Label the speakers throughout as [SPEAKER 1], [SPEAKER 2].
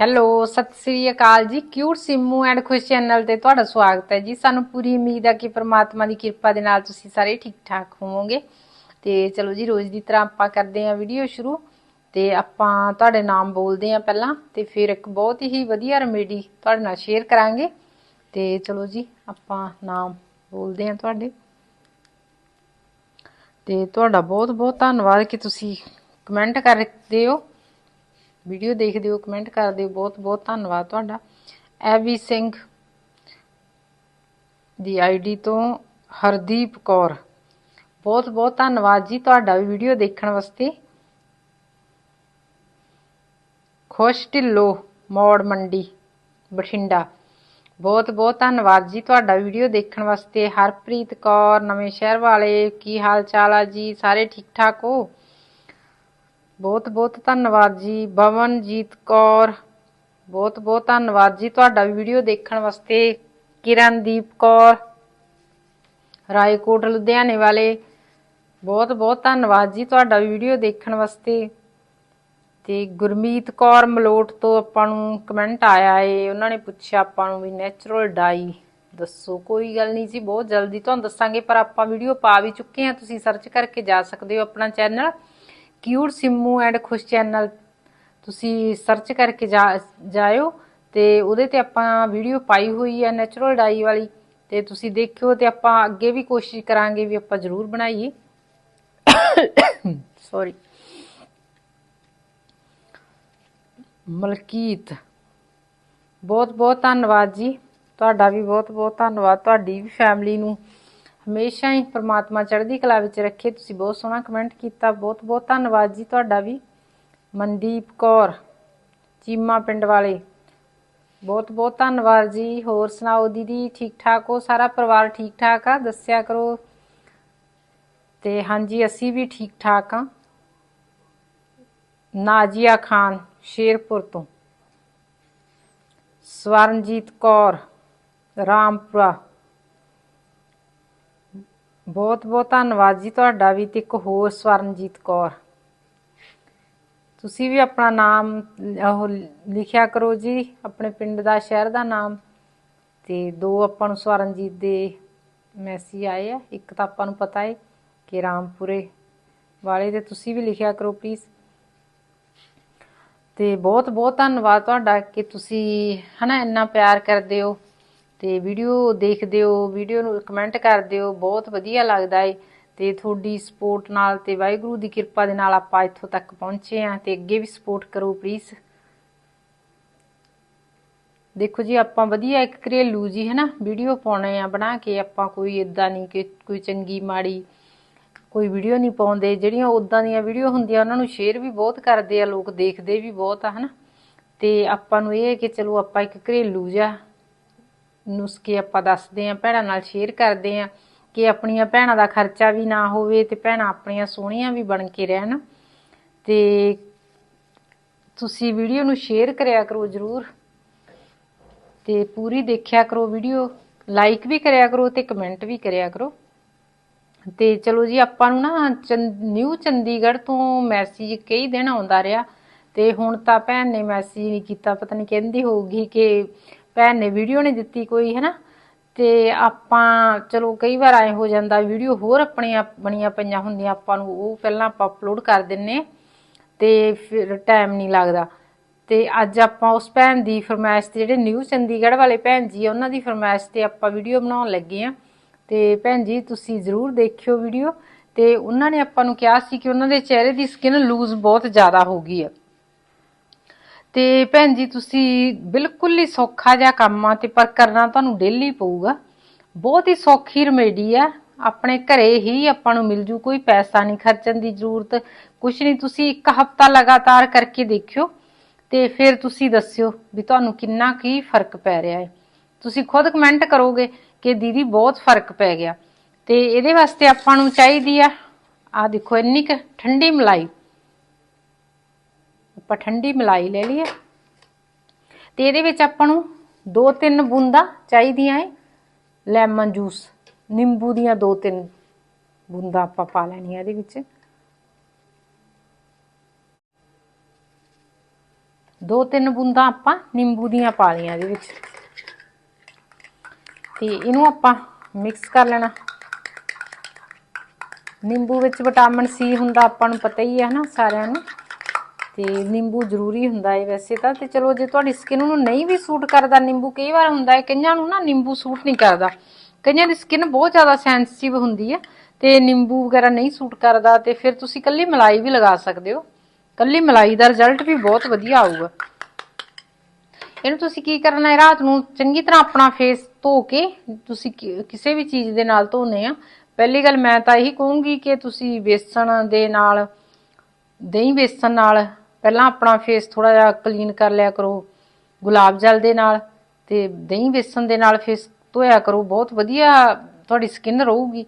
[SPEAKER 1] Hello, ਸਤਿ ਸ੍ਰੀ ਅਕਾਲ ਜੀ। Cute Simmu and Khush channel ਤੇ ਤੁਹਾਡਾ ਸਵਾਗਤ ਹੈ ਜੀ। ਸਾਨੂੰ ਪੂਰੀ ਉਮੀਦ ਹੈ ਕਿ ਪ੍ਰਮਾਤਮਾ ਦੀ ਕਿਰਪਾ ਦੇ ਨਾਲ ਤੁਸੀਂ ਸਾਰੇ ਠੀਕ ਠਾਕ ਹੋਵੋਗੇ। ਤੇ ਚਲੋ ਜੀ, ਰੋਜ਼ ਦੀ ਤਰ੍ਹਾਂ ਆਪਾਂ ਕਰਦੇ ਹਾਂ ਵੀਡੀਓ ਸ਼ੁਰੂ। ਤੇ ਆਪਾਂ ਤੁਹਾਡੇ ਨਾਮ ਬੋਲਦੇ ਹਾਂ ਪਹਿਲਾਂ। ਤੇ ਫਿਰ ਇੱਕ ਬਹੁਤ ਹੀ ਵਧੀਆ ਰੈਮੇਡੀ ਤੁਹਾਡੇ ਨਾਲ ਸ਼ੇਅਰ ਕਰਾਂਗੇ। ਤੇ ਚਲੋ ਜੀ, ਆਪਾਂ ਨਾਮ ਬੋਲਦੇ ਹਾਂ ਤੁਹਾਡੇ। ਤੇ ਤੁਹਾਡਾ ਬਹੁਤ ਬਹੁਤ ਧੰਨਵਾਦ ਕਿ ਤੁਸੀਂ ਕਮੈਂਟ ਕਰਦੇ ਹੋ। ਵੀਡੀਓ ਦੇਖਦੇ ਹੋ ਕਮੈਂਟ ਕਰਦੇ ਹੋ, ਬਹੁਤ ਬਹੁਤ ਧੰਨਵਾਦ ਤੁਹਾਡਾ। ਐਵੀ ਸਿੰਘ ਦੀ ਆਈਡੀ ਤੋਂ ਹਰਦੀਪ ਕੌਰ। ਬਹੁਤ ਬਹੁਤ ਧੰਨਵਾਦ ਜੀ ਤੁਹਾਡਾ ਵੀ ਵੀਡੀਓ ਦੇਖਣ ਵਾਸਤੇ। ਖੁਸ਼ ਢਿੱਲੋ, ਮੋੜ ਮੰਡੀ, ਬਠਿੰਡਾ। ਬਹੁਤ ਬਹੁਤ ਧੰਨਵਾਦ ਜੀ ਤੁਹਾਡਾ ਵੀਡੀਓ ਦੇਖਣ ਵਾਸਤੇ। ਹਰਪ੍ਰੀਤ ਕੌਰ, ਨਵੇਂ ਸ਼ਹਿਰ ਵਾਲੇ, ਕੀ ਹਾਲ ਚਾਲ ਆ ਜੀ? ਸਾਰੇ ਠੀਕ ਠਾਕ ਹੋ? ਬਹੁਤ ਬਹੁਤ ਧੰਨਵਾਦ ਜੀ, ਬਵਨਜੀਤ ਕੌਰ। ਬਹੁਤ ਬਹੁਤ ਧੰਨਵਾਦ ਜੀ ਤੁਹਾਡਾ ਵੀਡੀਓ ਦੇਖਣ ਵਾਸਤੇ। ਕਿਰਨਦੀਪ ਕੌਰ, ਰਾਏਕੋਟ, ਲੁਧਿਆਣੇ ਵਾਲੇ। ਬਹੁਤ ਬਹੁਤ ਧੰਨਵਾਦ ਜੀ ਤੁਹਾਡਾ ਵੀਡੀਓ ਦੇਖਣ ਵਾਸਤੇ। ਤੇ ਗੁਰਮੀਤ ਕੌਰ ਮਲੋਟ ਤੋਂ ਆਪਾਂ ਨੂੰ ਕਮੈਂਟ ਆਇਆ ਏ। ਉਹਨਾਂ ਨੇ ਪੁੱਛਿਆ ਆਪਾਂ ਨੂੰ ਵੀ ਨੈਚੁਰਲ ਡਾਈ ਦੱਸੋ। ਕੋਈ ਗੱਲ ਨਹੀਂ ਜੀ, ਬਹੁਤ ਜਲਦੀ ਤੁਹਾਨੂੰ ਦੱਸਾਂਗੇ, ਪਰ ਆਪਾਂ ਵੀਡੀਓ ਪਾ ਵੀ ਚੁੱਕੇ ਹਾਂ। ਤੁਸੀਂ ਸਰਚ ਕਰਕੇ ਜਾ ਸਕਦੇ ਹੋ ਆਪਣਾ channel cute Simmu and Khush channel ਤੁਸੀਂ ਸਰਚ ਕਰਕੇ ਜਾ, ਜਾਇਓ ਤੇ ਉਹਦੇ ਤੇ ਆਪਾਂ ਵੀਡੀਓ ਪਾਈ ਹੋਈ ਹੈ ਨੈਚੁਰਲ ਡਾਈ ਵਾਲੀ ਤੇ ਤੁਸੀਂ ਦੇਖਿਓ ਤੇ ਆਪਾਂ ਅੱਗੇ ਵੀ ਕੋਸ਼ਿਸ਼ ਕਰਾਂਗੇ ਵੀ ਆਪਾਂ ਜ਼ਰੂਰ ਬਣਾਈਏ। ਸੌਰੀ ਮਲਕੀਤ ਬਹੁਤ ਬਹੁਤ ਧੰਨਵਾਦ ਜੀ। ਤੁਹਾਡਾ ਵੀ ਬਹੁਤ ਬਹੁਤ ਧੰਨਵਾਦ। ਤੁਹਾਡੀ ਵੀ ਫੈਮਿਲੀ ਨੂੰ ਹਮੇਸ਼ਾ ਹੀ ਪ੍ਰਮਾਤਮਾ ਚੜ੍ਹਦੀ ਕਲਾ ਵਿੱਚ ਰੱਖੇ। ਤੁਸੀਂ ਬਹੁਤ ਸੋਹਣਾ ਕਮੈਂਟ ਕੀਤਾ। ਬਹੁਤ ਬਹੁਤ ਧੰਨਵਾਦ ਜੀ ਤੁਹਾਡਾ ਵੀ। ਮਨਦੀਪ ਕੌਰ, ਚੀਮਾ ਪਿੰਡ ਵਾਲੇ, ਬਹੁਤ ਬਹੁਤ ਧੰਨਵਾਦ ਜੀ। ਹੋਰ ਸੁਣਾਓ ਦੀਦੀ, ਠੀਕ ਠਾਕ ਹੋ? ਸਾਰਾ ਪਰਿਵਾਰ ਠੀਕ ਠਾਕ ਆ? ਦੱਸਿਆ ਕਰੋ। ਤੇ ਹਾਂਜੀ, ਅਸੀਂ ਵੀ ਠੀਕ ਠਾਕ ਆ। ਨਾਜੀਆ ਖਾਨ, ਸ਼ੇਰਪੁਰ ਤੋਂ। ਸਵਰਨਜੀਤ ਕੌਰ, ਰਾਮਪੁਰਾ। ਬਹੁਤ ਬਹੁਤ ਧੰਨਵਾਦ ਜੀ ਤੁਹਾਡਾ ਵੀ ਤੇ ਇੱਕ ਹੋਰ ਸਵਰਨਜੀਤ ਕੌਰ। ਤੁਸੀਂ ਵੀ ਆਪਣਾ ਨਾਮ ਉਹ ਲਿਖਿਆ ਕਰੋ ਜੀ, ਆਪਣੇ ਪਿੰਡ ਦਾ, ਸ਼ਹਿਰ ਦਾ ਨਾਮ। ਤੇ ਦੋ ਆਪਾਂ ਨੂੰ ਸਵਰਨਜੀਤ ਦੇ ਮੈਸੇਜ ਆਏ ਆ, ਇੱਕ ਤਾਂ ਆਪਾਂ ਨੂੰ ਪਤਾ ਹੈ ਕਿ ਰਾਮਪੁਰੇ ਵਾਲੇ ਤੇ ਤੁਸੀਂ ਵੀ ਲਿਖਿਆ ਕਰੋ ਪਲੀਜ਼ ਤੇ ਬਹੁਤ ਬਹੁਤ ਧੰਨਵਾਦ ਤੁਹਾਡਾ ਕਿ ਤੁਸੀਂ ਹਨਾ ਇੰਨਾ ਪਿਆਰ ਕਰਦੇ ਹੋ। ਤੇ ਵੀਡੀਓ ਦੇਖਦੇ ਹੋ, ਵੀਡੀਓ ਨੂੰ ਕਮੈਂਟ ਕਰਦੇ ਹੋ, ਬਹੁਤ ਵਧੀਆ ਲੱਗਦਾ ਏ। ਤੇ ਤੁਹਾਡੀ ਸਪੋਰਟ ਨਾਲ ਤੇ ਵਾਹਿਗੁਰੂ ਦੀ ਕਿਰਪਾ ਦੇ ਨਾਲ ਆਪਾਂ ਇੱਥੋਂ ਤੱਕ ਪਹੁੰਚੇ ਆ ਤੇ ਅੱਗੇ ਵੀ ਸਪੋਰਟ ਕਰੋ ਪਲੀਜ਼ ਦੇਖੋ ਜੀ, ਆਪਾਂ ਵਧੀਆ ਇੱਕ ਘਰੇਲੂ ਜੀ ਹੈ ਨਾ ਵੀਡੀਓ ਪਾਉਣੇ ਆ, ਬਣਾ ਕੇ ਆਪਾਂ ਕੋਈ ਇਦਾਂ ਨਹੀਂ ਕਿ ਕੋਈ ਚੰਗੀ, ਮਾੜੀ ਕੋਈ ਵੀਡੀਓ ਨਹੀਂ ਪਾਉਂਦੇ। ਜਿਹੜੀਆਂ ਉਦਾਂ ਦੀਆਂ ਵੀਡੀਓ ਹੁੰਦੀਆਂ, ਉਹਨਾਂ ਨੂੰ ਸ਼ੇਅਰ ਵੀ ਬਹੁਤ ਕਰਦੇ ਆ, ਲੋਕ ਦੇਖਦੇ ਵੀ ਬਹੁਤ ਆ, ਹਨਾ। ਤੇ ਆਪਾਂ ਨੂੰ ਇਹ ਹੈ ਕਿ ਚਲੋ ਆਪਾਂ ਇੱਕ ਘਰੇਲੂ ਜਿਹਾ ਨੁਸਖੇ ਆਪਾਂ ਦੱਸਦੇ ਆਂ, ਭੈਣਾਂ ਨਾਲ ਸ਼ੇਅਰ ਕਰਦੇ ਆਂ ਕਿ ਆਪਣੀਆਂ ਭੈਣਾਂ ਦਾ ਖਰਚਾ ਵੀ ਨਾ ਹੋਵੇ ਤੇ ਭੈਣਾਂ ਆਪਣੀਆਂ ਸੋਹਣੀਆਂ ਵੀ ਬਣ ਕੇ ਰਹਿਣ। ਤੇ ਤੁਸੀਂ ਵੀਡੀਓ ਨੂੰ ਸ਼ੇਅਰ ਕਰਿਆ ਕਰੋ ਜਰੂਰ ਤੇ ਪੂਰੀ ਦੇਖਿਆ ਕਰੋ ਵੀਡੀਓ ਲਾਈਕ ਵੀ ਕਰਿਆ ਕਰੋ ਤੇ ਕਮੈਂਟ ਵੀ ਕਰਿਆ ਕਰੋ। ਤੇ ਚਲੋ ਜੀ, ਆਪਾਂ ਨੂੰ ਨਾ ਨਿਊ ਚੰਡੀਗੜ੍ਹ ਤੋਂ ਮੈਸੇਜ ਕਈ ਦਿਨ ਆਉਂਦਾ ਰਿਹਾ ਤੇ ਹੁਣ ਤਾਂ ਭੈਣ ਨੇ ਮੈਸੇਜ ਨਹੀਂ ਕੀਤਾ, ਪਤਾ ਨਹੀਂ ਕਹਿੰਦੀ ਹੋਊਗੀ ਕਿ ਭੈਣ ਨੇ ਵੀਡੀਓ ਨਹੀਂ ਦਿੱਤੀ ਕੋਈ, ਹੈਨਾ? ਤੇ ਆਪਾਂ, ਚਲੋ, ਕਈ ਵਾਰ ਐ ਹੋ ਜਾਂਦਾ ਵੀਡੀਓ ਹੋਰ ਆਪਣੀਆਂ ਬਣੀਆਂ ਪਈਆਂ ਹੁੰਦੀਆਂ, ਆਪਾਂ ਨੂੰ ਉਹ ਪਹਿਲਾਂ ਆਪਾਂ ਅਪਲੋਡ ਕਰ ਦਿੰਨੇ ਤੇ ਫਿਰ ਟਾਈਮ ਨਹੀਂ ਲੱਗਦਾ। ਤੇ ਅੱਜ ਆਪਾਂ ਉਸ ਭੈਣ ਦੀ ਫਰਮਾਇਸ਼ ਤੇ, ਜਿਹੜੇ ਨਿਊ ਚੰਡੀਗੜ੍ਹ ਵਾਲੇ ਭੈਣ ਜੀ ਆ, ਉਹਨਾਂ ਦੀ ਫਰਮਾਇਸ਼ ਤੇ ਆਪਾਂ ਵੀਡੀਓ ਬਣਾਉਣ ਲੱਗੇ ਆ। ਤੇ ਭੈਣ ਜੀ, ਤੁਸੀਂ ਜ਼ਰੂਰ ਦੇਖਿਓ ਵੀਡੀਓ ਤੇ ਉਹਨਾਂ ਨੇ ਆਪਾਂ ਨੂੰ ਕਿਹਾ ਸੀ ਕਿ ਉਹਨਾਂ ਦੇ ਚਿਹਰੇ ਦੀ ਸਕਿਨ ਲੂਜ਼ ਬਹੁਤ ਜ਼ਿਆਦਾ ਹੋ ਗਈ ਆ। ਤੇ ਭੈਣ ਜੀ, ਤੁਸੀਂ ਬਿਲਕੁਲ ਹੀ ਸੌਖਾ ਜਿਹਾ ਕੰਮ ਆ ਤੇ ਪਰ ਕਰਨਾ ਤੁਹਾਨੂੰ ਡੇਲੀ ਪਊਗਾ। ਬਹੁਤ ਹੀ ਸੌਖੀ ਰਮੇਡੀ ਆ। ਆਪਣੇ ਘਰੇ ਹੀ ਆਪਾਂ ਨੂੰ ਮਿਲ ਜੂ, ਕੋਈ ਪੈਸਾ ਨਹੀਂ, ਖਰਚਣ ਦੀ ਜ਼ਰੂਰਤ। ਕੁਛ ਨਹੀਂ, ਤੁਸੀਂ ਇੱਕ ਹਫਤਾ ਲਗਾਤਾਰ ਕਰਕੇ ਦੇਖਿਓ ਤੇ ਫਿਰ ਤੁਸੀਂ ਦੱਸਿਓ ਵੀ ਤੁਹਾਨੂੰ ਕਿੰਨਾ ਕੀ ਫ਼ਰਕ ਪੈ ਰਿਹਾ ਹੈ। ਤੁਸੀਂ ਖੁਦ ਕਮੈਂਟ ਕਰੋਗੇ ਕਿ ਦੀਦੀ ਬਹੁਤ ਫ਼ਰਕ ਪੈ ਗਿਆ। ਤੇ ਇਹਦੇ ਵਾਸਤੇ ਆਪਾਂ ਨੂੰ ਚਾਹੀਦੀ ਆ ਆ ਦੇਖੋ, ਇੰਨੀ ਕੁ ਠੰਡੀ ਮਲਾਈ। ਆਪਾਂ ਠੰਡੀ ਮਲਾਈ ਲੈ ਲਈਏ। ਤੇ ਇਹਦੇ ਵਿੱਚ ਆਪਾਂ ਨੂੰ ਦੋ ਤਿੰਨ ਬੂੰਦਾਂ ਚਾਹੀਦੀਆਂ ਏ। ਲੈਮਨ ਜੂਸ, ਨਿੰਬੂ ਦੀਆਂ ਦੋ ਤਿੰਨ ਬੂੰਦਾਂ ਆਪਾਂ ਪਾ ਲੈਣੀਆਂ ਇਹਦੇ ਵਿੱਚ। ਦੋ ਤਿੰਨ ਬੂੰਦਾਂ ਆਪਾਂ ਨਿੰਬੂ ਦੀਆਂ ਪਾ ਲਈਆਂ ਇਹਦੇ ਵਿੱਚ। ਤੇ ਇਹਨੂੰ ਆਪਾਂ ਮਿਕਸ ਕਰ ਲੈਣਾ। ਨਿੰਬੂ ਵਿੱਚ ਵਿਟਾਮਿਨ ਸੀ ਹੁੰਦਾ ਆਪਾਂ ਨੂੰ ਪਤਾ ਹੀ ਹੈ ਨਾ ਸਾਰਿਆਂ ਨੂੰ। ਤੇ ਨਿੰਬੂ ਜ਼ਰੂਰੀ ਹੁੰਦਾ ਹੈ ਵੈਸੇ ਤਾਂ, ਤੇ ਚਲੋ ਜੇ ਤੁਹਾਡੀ ਸਕਿਨ ਨੂੰ ਨਹੀਂ ਵੀ ਸੂਟ ਕਰਦਾ ਨਿੰਬੂ, ਕਈ ਵਾਰ ਹੁੰਦਾ ਹੈ ਕਈਆਂ ਨੂੰ ਨਾ ਨਿੰਬੂ ਸੂਟ ਨਹੀਂ ਕਰਦਾ। ਕਈਆਂ ਦੀ ਸਕਿਨ ਬਹੁਤ ਜ਼ਿਆਦਾ ਸੈਂਸਿਟਿਵ ਹੁੰਦੀ ਹੈ ਤੇ ਨਿੰਬੂ ਵਗੈਰਾ ਨਹੀਂ ਸੂਟ ਕਰਦਾ, ਤੇ ਫਿਰ ਤੁਸੀਂ ਕੱਲੀ ਮਲਾਈ ਵੀ ਲਗਾ ਸਕਦੇ ਹੋ। ਕੱਲੀ ਮਲਾਈ ਦਾ ਰਿਜ਼ਲਟ ਵੀ ਬਹੁਤ ਵਧੀਆ ਆਊਗਾ। ਇਹਨੂੰ ਤੁਸੀਂ ਕੀ ਕਰਨਾ ਹੈ ਰਾਤ ਨੂੰ ਚੰਗੀ ਤਰ੍ਹਾਂ ਆਪਣਾ ਫੇਸ ਧੋ ਕੇ ਤੁਸੀਂ ਕਿਸੇ ਵੀ ਚੀਜ਼ ਦੇ ਨਾਲ ਧੋਨੇ ਆ। ਪਹਿਲੀ ਗੱਲ ਮੈਂ ਤਾਂ ਇਹੀ ਕਹੂੰਗੀ ਕਿ ਤੁਸੀਂ ਬੇਸਣ ਦੇ ਨਾਲ, ਦਹੀਂ ਬੇਸਣ ਨਾਲ ਪਹਿਲਾਂ ਆਪਣਾ ਫੇਸ ਥੋੜਾ ਜਿਹਾ ਕਲੀਨ ਕਰ ਲਿਆ ਕਰੋ, ਗੁਲਾਬ ਜਲ ਦੇ ਨਾਲ ਤੇ ਦਹੀਂ ਬੇਸਣ ਦੇ ਨਾਲ ਫੇਸ ਧੋਇਆ ਕਰੋ, ਬਹੁਤ ਵਧੀਆ ਤੁਹਾਡੀ ਸਕਿਨ ਰਹੂਗੀ।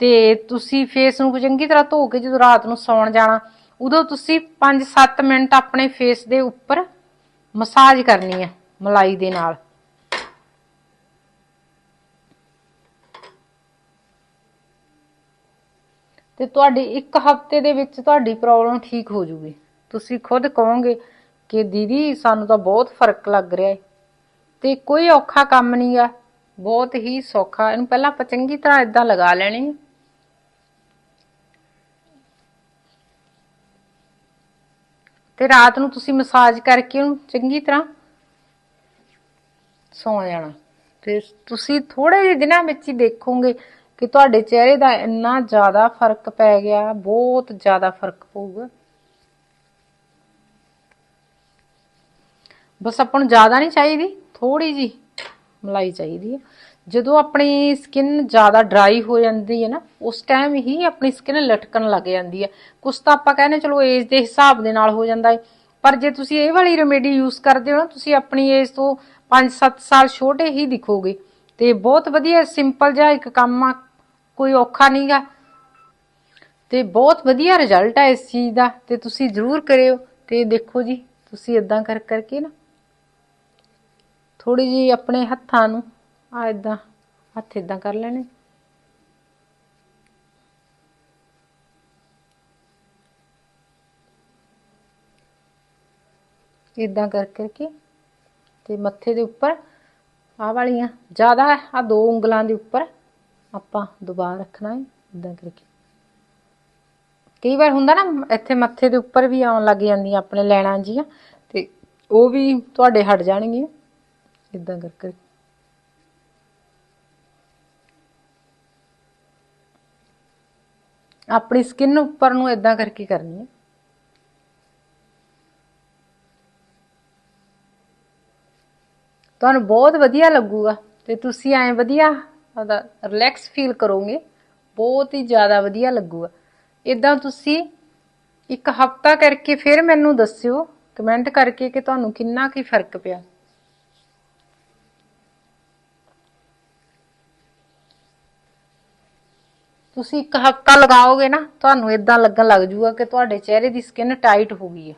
[SPEAKER 1] ਤੇ ਤੁਸੀਂ ਫੇਸ ਨੂੰ ਚੰਗੀ ਤਰ੍ਹਾਂ ਧੋ ਕੇ ਜਦੋਂ ਰਾਤ ਨੂੰ ਸੌਣ ਜਾਣਾ, ਉਦੋਂ ਤੁਸੀਂ 5-7 ਮਿੰਟ ਆਪਣੇ ਫੇਸ ਦੇ ਉੱਪਰ ਮਸਾਜ ਕਰਨੀ ਹੈ, ਮਲਾਈ ਦੇ ਨਾਲ। ਤੇ ਤੁਹਾਡੀ ਇੱਕ ਹਫ਼ਤੇ ਦੇ ਵਿੱਚ ਤੁਹਾਡੀ ਪ੍ਰੋਬਲਮ ਠੀਕ ਹੋ ਜੂਗੀ। ਤੁਸੀਂ ਖੁਦ ਕਹੋਗੇ ਕਿ ਦੀਦੀ, ਸਾਨੂੰ ਤਾਂ ਬਹੁਤ ਫ਼ਰਕ ਲੱਗ ਰਿਹਾ ਹੈ ਤੇ ਕੋਈ ਔਖਾ ਕੰਮ ਨਹੀਂ ਆ, ਬਹੁਤ ਹੀ ਸੌਖਾ। ਇਹਨੂੰ ਪਹਿਲਾਂ ਆਪਾਂ ਚੰਗੀ ਤਰ੍ਹਾਂ ਇਦਾਂ ਲਗਾ ਲੈਣੀ ਤੇ ਰਾਤ ਨੂੰ ਤੁਸੀਂ ਮਸਾਜ ਕਰਕੇ ਉਹਨੂੰ ਚੰਗੀ ਤਰ੍ਹਾਂ ਸੌ ਜਾਣਾ। ਤੇ ਤੁਸੀਂ ਥੋੜੇ ਜਿਹੇ ਦਿਨਾਂ ਵਿੱਚ ਹੀ ਦੇਖੋਗੇ ਕਿ ਤੁਹਾਡੇ ਚਿਹਰੇ ਦਾ ਇੰਨਾ ਜ਼ਿਆਦਾ ਫ਼ਰਕ ਪੈ ਗਿਆ, ਬਹੁਤ ਜ਼ਿਆਦਾ ਫ਼ਰਕ ਪਊਗਾ। ਬਸ ਆਪਾਂ ਨੂੰ ਜ਼ਿਆਦਾ ਨਹੀਂ ਚਾਹੀਦੀ ਥੋੜੀ ਜੀ ਮਲਾਈ ਚਾਹੀਦੀ ਹੈ। ਜਦੋਂ ਆਪਣੀ ਸਕਿਨ ਜ਼ਿਆਦਾ ਡਰਾਈ ਹੋ ਜਾਂਦੀ ਹੈ ਨਾ, ਉਸ ਟਾਈਮ ਹੀ ਆਪਣੀ ਸਕਿਨ ਲਟਕਣ ਲੱਗ ਜਾਂਦੀ ਹੈ। ਕੁਛ ਤਾਂ ਆਪਾਂ ਕਹਿੰਦੇ ਚਲੋ ਏਜ ਦੇ ਹਿਸਾਬ ਦੇ ਨਾਲ ਹੋ ਜਾਂਦਾ ਹੈ। ਪਰ ਜੇ ਤੁਸੀਂ ਇਹ ਵਾਲੀ ਰੈਮੇਡੀ ਯੂਜ਼ ਕਰਦੇ ਹੋ ਨਾ, ਤੁਸੀਂ ਆਪਣੀ ਏਜ ਤੋਂ 5-7 ਸਾਲ ਛੋਟੇ ਹੀ ਦਿਖੋਗੇ। ਤੇ ਬਹੁਤ ਵਧੀਆ ਸਿੰਪਲ ਜਿਹਾ ਇੱਕ ਕੰਮ ਆ, ਕੋਈ ਔਖਾ ਨਹੀਂਗਾ ਤੇ ਬਹੁਤ ਵਧੀਆ ਰਿਜ਼ਲਟ ਆ ਇਸ ਚੀਜ਼ ਦਾ, ਤੇ ਤੁਸੀਂ ਜ਼ਰੂਰ ਕਰਿਓ। ਤੇ ਦੇਖੋ ਜੀ, ਤੁਸੀਂ ਇਦਾਂ ਕਰ ਕਰਕੇ ਨਾ ਥੋੜੀ ਜੀ ਆਪਣੇ ਹੱਥਾਂ ਨੂੰ, ਆ ਇਦਾਂ ਹੱਥ ਇਦਾਂ ਕਰ ਲੈਣੇ। ਇਦਾਂ ਕਰ ਕਰਕੇ ਤੇ ਮੱਥੇ ਦੇ ਉੱਪਰ ਆ ਵਾਲੀਆਂ, ਜ਼ਿਆਦਾ ਆ ਦੋ ਉਂਗਲਾਂ ਦੇ ਉੱਪਰ ਆਪਾਂ ਦਬਾ ਰੱਖਣਾ ਹੈ ਇਦਾਂ ਕਰਕੇ ਕਈ ਵਾਰ ਹੁੰਦਾ ਨਾ, ਇੱਥੇ ਮੱਥੇ ਦੇ ਉੱਪਰ ਵੀ ਆਉਣ ਲੱਗ ਜਾਂਦੀਆਂ ਆਪਣੇ ਲੈਣਾ ਜੀਆਂ, ਤੇ ਉਹ ਵੀ ਤੁਹਾਡੇ ਹਟ ਜਾਣਗੀਆਂ। ਇਦਾਂ ਕਰ ਕਰ ਆਪਣੀ ਸਕਿਨ ਉੱਪਰ ਨੂੰ ਇਦਾਂ ਕਰਕੇ ਕਰਨੀ ਹੈ। ਤੁਹਾਨੂੰ ਬਹੁਤ ਵਧੀਆ ਲੱਗੂਗਾ ਤੇ ਤੁਸੀਂ ਐਂ ਵਧੀਆ ਉਹਦਾ ਰਿਲੈਕਸ ਫੀਲ ਕਰੋਗੇ, ਬਹੁਤ ਹੀ ਜ਼ਿਆਦਾ ਵਧੀਆ ਲੱਗੂਗਾ। ਇਦਾਂ ਤੁਸੀਂ ਇੱਕ ਹਫਤਾ ਕਰਕੇ ਫਿਰ ਮੈਨੂੰ ਦੱਸਿਓ ਕਮੈਂਟ ਕਰਕੇ ਕਿ ਤੁਹਾਨੂੰ ਕਿੰਨਾ ਕੀ ਫ਼ਰਕ ਪਿਆ। ਤੁਸੀਂ ਇੱਕ ਹਫਤਾ ਲਗਾਓਗੇ ਨਾ, ਤੁਹਾਨੂੰ ਇਦਾਂ ਲੱਗਣ ਲੱਗ ਜੂਗਾ ਕਿ ਤੁਹਾਡੇ ਚਿਹਰੇ ਦੀ ਸਕਿਨ ਟਾਈਟ ਹੋ ਗਈ ਹੈ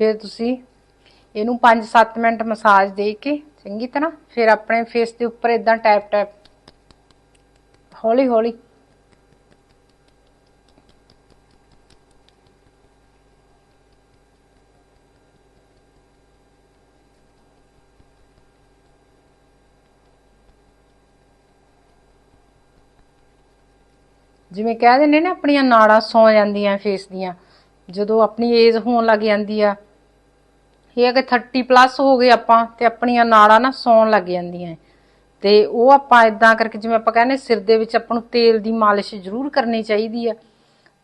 [SPEAKER 1] ਫਿਰ ਤੁਸੀਂ ਇਹਨੂੰ 5-7 ਮਿੰਟ ਮਸਾਜ ਦੇ ਕੇ ਚੰਗੀ ਤਰ੍ਹਾਂ ਫਿਰ ਆਪਣੇ ਫੇਸ ਦੇ ਉੱਪਰ ਇਦਾਂ ਟੈਪ ਟੈਪ। ਹੌਲੀ ਹੌਲੀ। ਜਿਵੇਂ ਕਹਿ ਦਿੰਦੇ ਨੇ, ਆਪਣੀਆਂ ਨਾੜਾਂ ਸੌ ਜਾਂਦੀਆਂ ਫੇਸ ਦੀਆਂ। ਜਦੋਂ ਆਪਣੀ ਏਜ ਹੋਣ ਲੱਗ ਜਾਂਦੀ ਆ ਇਹ ਹੈ ਕਿ 30 ਪਲੱਸ ਹੋ ਗਏ ਆਪਾਂ ਤੇ ਆਪਣੀਆਂ ਨਾੜਾਂ ਨਾ ਸੌਣ ਲੱਗ ਜਾਂਦੀਆਂ ਹੈ। ਤੇ ਉਹ ਆਪਾਂ ਇਦਾਂ ਕਰਕੇ ਜਿਵੇਂ ਆਪਾਂ ਕਹਿੰਦੇ ਸਿਰ ਦੇ ਵਿੱਚ ਆਪਾਂ ਨੂੰ ਤੇਲ ਦੀ ਮਾਲਿਸ਼ ਜ਼ਰੂਰ ਕਰਨੀ ਚਾਹੀਦੀ ਆ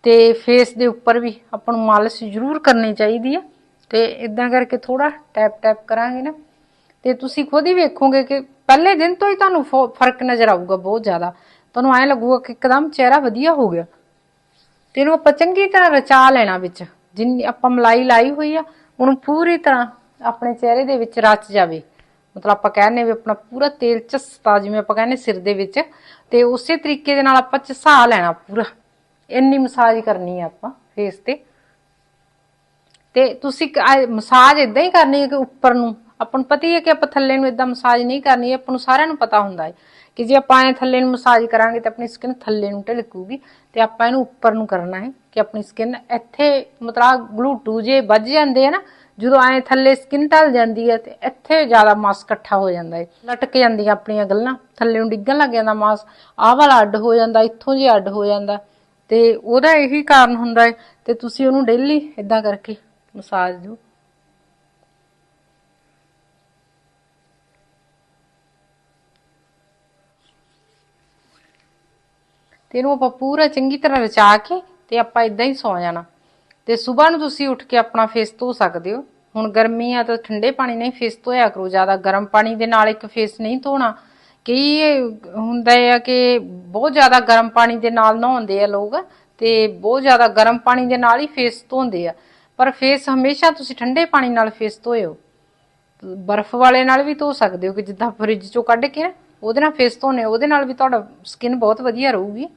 [SPEAKER 1] ਤੇ ਫੇਸ ਦੇ ਉੱਪਰ ਵੀ ਆਪਾਂ ਨੂੰ ਮਾਲਿਸ਼ ਜ਼ਰੂਰ ਕਰਨੀ ਚਾਹੀਦੀ ਆ ਤੇ ਇਦਾਂ ਕਰਕੇ ਥੋੜਾ ਟੈਪ ਟੈਪ ਕਰਾਂਗੇ ਨਾ। ਤੇ ਤੁਸੀਂ ਖੁਦ ਹੀ ਵੇਖੋਗੇ ਕਿ ਪਹਿਲੇ ਦਿਨ ਤੋਂ ਹੀ ਤੁਹਾਨੂੰ ਫੋ- ਫ਼ਰਕ ਨਜ਼ਰ ਆਊਗਾ ਬਹੁਤ ਜ਼ਿਆਦਾ। ਤੁਹਾਨੂੰ ਐਂ ਲੱਗੂਗਾ ਕਿ ਇੱਕਦਮ ਚਿਹਰਾ ਵਧੀਆ ਹੋ ਗਿਆ। ਤੇ ਇਹਨੂੰ ਆਪਾਂ ਚੰਗੀ ਤਰ੍ਹਾਂ ਰਚਾ ਲੈਣਾ ਵਿੱਚ। ਜਿੰਨੀ ਆਪਾਂ ਮਲਾਈ ਲਾਈ ਹੋਈ ਆ ਉਹਨੂੰ ਪੂਰੀ ਤਰ੍ਹਾਂ ਆਪਣੇ ਚਿਹਰੇ ਦੇ ਵਿੱਚ ਰਚ ਜਾਵੇ। ਮਤਲਬ ਆਪਾਂ ਕਹਿੰਦੇ ਵੀ ਆਪਣਾ ਪੂਰਾ ਤੇਲ ਚਸਤਾ, ਜਿਵੇਂ ਆਪਾਂ ਕਹਿੰਦੇ ਸਿਰ ਦੇ ਵਿੱਚ, ਤੇ ਉਸੇ ਤਰੀਕੇ ਦੇ ਨਾਲ ਆਪਾਂ ਚਸਾ ਲੈਣਾ ਪੂਰਾ। ਇੰਨੀ ਮਸਾਜ ਕਰਨੀ ਆ ਆਪਾਂ ਫੇਸ ਤੇ। ਤੇ ਤੁਸੀਂ ਮਸਾਜ ਇਦਾਂ ਹੀ ਕਰਨੀ ਹੈ ਕਿ ਉੱਪਰ ਨੂੰ, ਆਪਾਂ ਨੂੰ ਪਤਾ ਹੀ ਹੈ ਕਿ ਆਪਾਂ ਥੱਲੇ ਨੂੰ ਇਦਾਂ ਮਸਾਜ ਨਹੀਂ ਕਰਨੀ, ਆਪਾਂ ਨੂੰ ਸਾਰਿਆਂ ਨੂੰ ਪਤਾ ਹੁੰਦਾ ਹੈ ਕਿ ਜੇ ਆਪਾਂ ਐ ਥੱਲੇ ਨੂੰ ਮਸਾਜ ਕਰਾਂਗੇ ਤਾਂ ਆਪਣੀ ਸਕਿਨ ਥੱਲੇ ਨੂੰ ਢਲਕੂਗੀ। ਤੇ ਆਪਾਂ ਇਹਨੂੰ ਉੱਪਰ ਨੂੰ ਕਰਨਾ ਹੈ ਕਿ ਆਪਣੀ ਸਕਿਨ ਇੱਥੇ, ਮਤਲਬ ਗਲੂਟੂ ਜੇ ਵੱਜ ਜਾਂਦੇ ਆ ਨਾ, ਜਦੋਂ ਐ ਥੱਲੇ ਸਕਿਨ ਢਲ ਜਾਂਦੀ ਹੈ ਤੇ ਇੱਥੇ ਜ਼ਿਆਦਾ ਮਾਸ ਇਕੱਠਾ ਹੋ ਜਾਂਦਾ ਹੈ। ਲਟਕ ਜਾਂਦੀਆਂ ਆਪਣੀਆਂ ਗੱਲਾਂ, ਥੱਲੇ ਨੂੰ ਡਿੱਗਣ ਲੱਗ ਜਾਂਦਾ ਮਾਸ ਆਹ ਵਾਲਾ ਅੱਡ ਹੋ ਜਾਂਦਾ, ਇੱਥੋਂ ਜੇ ਅੱਡ ਹੋ ਜਾਂਦਾ। ਤੇ ਉਹਦਾ ਇਹੀ ਕਾਰਨ ਹੁੰਦਾ ਹੈ ਤੇ ਤੁਸੀਂ ਉਹਨੂੰ ਡੇਲੀ ਇਦਾਂ ਕਰਕੇ ਮਸਾਜ ਦਿਓ। ਤੇ ਇਹਨੂੰ ਆਪਾਂ ਪੂਰਾ ਚੰਗੀ ਤਰ੍ਹਾਂ ਰਚਾ ਕੇ ਤੇ ਆਪਾਂ ਇਦਾਂ ਹੀ ਸੌ ਜਾਣਾ। ਤੇ ਸਵੇਰ ਨੂੰ ਤੁਸੀਂ ਉੱਠ ਕੇ ਆਪਣਾ ਫੇਸ ਧੋ ਸਕਦੇ ਹੋ। ਹੁਣ ਗਰਮੀ ਆ ਤਾਂ ਠੰਡੇ ਪਾਣੀ ਨਹੀਂ ਫੇਸ ਧੋਇਆ ਕਰੋ। ਜ਼ਿਆਦਾ ਗਰਮ ਪਾਣੀ ਦੇ ਨਾਲ ਇੱਕ ਫੇਸ ਨਹੀਂ ਧੋਣਾ। ਕਈ ਇਹ ਹੁੰਦਾ ਆ ਕਿ ਬਹੁਤ ਜ਼ਿਆਦਾ ਗਰਮ ਪਾਣੀ ਦੇ ਨਾਲ ਨਹਾਉਂਦੇ ਆ ਲੋਕ ਤੇ ਬਹੁਤ ਜ਼ਿਆਦਾ ਗਰਮ ਪਾਣੀ ਦੇ ਨਾਲ ਹੀ ਫੇਸ ਧੋਂਦੇ ਆ। ਪਰ ਫੇਸ ਹਮੇਸ਼ਾ ਤੁਸੀਂ ਠੰਡੇ ਪਾਣੀ ਨਾਲ ਫੇਸ ਧੋਇਓ। ਬਰਫ਼ ਵਾਲੇ ਨਾਲ ਵੀ ਧੋ ਸਕਦੇ ਹੋ ਕਿ ਜਿੱਦਾਂ ਫ੍ਰਿਜ ਚੋਂ ਕੱਢ ਕੇ ਨਾ ਉਹਦੇ ਨਾਲ ਫੇਸ ਧੋਨੇ ਉਹਦੇ ਨਾਲ ਵੀ ਤੁਹਾਡਾ ਸਕਿਨ ਬਹੁਤ ਵਧੀਆ ਰਹੂਗੀ।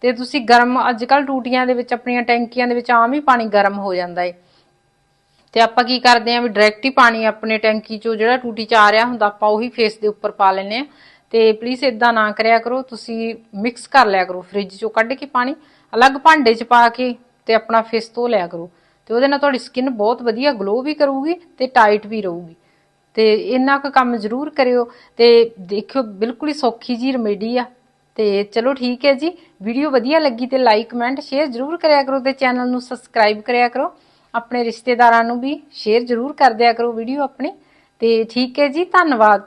[SPEAKER 1] ਤੇ ਤੁਸੀਂ ਗਰਮ ਅੱਜ ਕੱਲ ਟੂਟੀਆਂ ਦੇ ਵਿੱਚ ਆਪਣੀਆਂ ਟੈਂਕੀਆਂ ਦੇ ਵਿੱਚ ਆਮ ਹੀ ਪਾਣੀ ਗਰਮ ਹੋ ਜਾਂਦਾ ਏ। ਤੇ ਆਪਾਂ ਕੀ ਕਰਦੇ ਆਂ ਵੀ ਡਾਇਰੈਕਟ ਹੀ ਪਾਣੀ ਆਪਣੇ ਟੈਂਕੀ ਚੋਂ ਜਿਹੜਾ ਟੂਟੀ ਚ ਆ ਰਿਹਾ ਹੁੰਦਾ, ਆਪਾਂ ਉਹੀ ਫੇਸ ਦੇ ਉੱਪਰ ਪਾ ਲੈਨੇ ਆ। ਤੇ ਪਲੀਜ਼ ਇਦਾਂ ਨਾ ਕਰਿਆ ਕਰੋ, ਤੁਸੀਂ ਮਿਕਸ ਕਰ ਲਿਆ ਕਰੋ ਫ੍ਰਿਜ ਚੋਂ ਕੱਢ ਕੇ ਪਾਣੀ, ਅਲੱਗ ਭਾਂਡੇ 'ਚ ਪਾ ਕੇ ਤੇ ਆਪਣਾ ਫੇਸ ਧੋ ਲਿਆ ਕਰੋ। ਤੇ ਉਹਦੇ ਨਾਲ ਤੁਹਾਡੀ ਸਕਿਨ ਬਹੁਤ ਵਧੀਆ ਗਲੋ ਵੀ ਕਰੂਗੀ ਤੇ ਟਾਈਟ ਵੀ ਰਹੂਗੀ। ਤੇ ਇੰਨਾ ਕੁ ਕੰਮ ਜ਼ਰੂਰ ਕਰਿਓ। ਤੇ ਦੇਖਿਓ, ਬਿਲਕੁਲ ਹੀ ਸੌਖੀ ਜੀ ਰੈਮੇਡੀ ਆ। ਤੇ ਚਲੋ ਠੀਕ ਹੈ ਜੀ। ਵੀਡੀਓ ਵਧੀਆ ਲੱਗੀ ਤੇ ਲਾਈਕ ਕਮੈਂਟ ਸ਼ੇਅਰ ਜ਼ਰੂਰ ਕਰਿਆ ਕਰੋ ਤੇ ਚੈਨਲ ਨੂੰ ਸਬਸਕ੍ਰਾਈਬ ਕਰਿਆ ਕਰੋ। ਆਪਣੇ ਰਿਸ਼ਤੇਦਾਰਾਂ ਨੂੰ ਵੀ ਸ਼ੇਅਰ ਜ਼ਰੂਰ ਕਰ ਦਿਆ ਕਰੋ ਵੀਡੀਓ ਆਪਣੀ। ਤੇ ਠੀਕ ਹੈ ਜੀ, ਧੰਨਵਾਦ।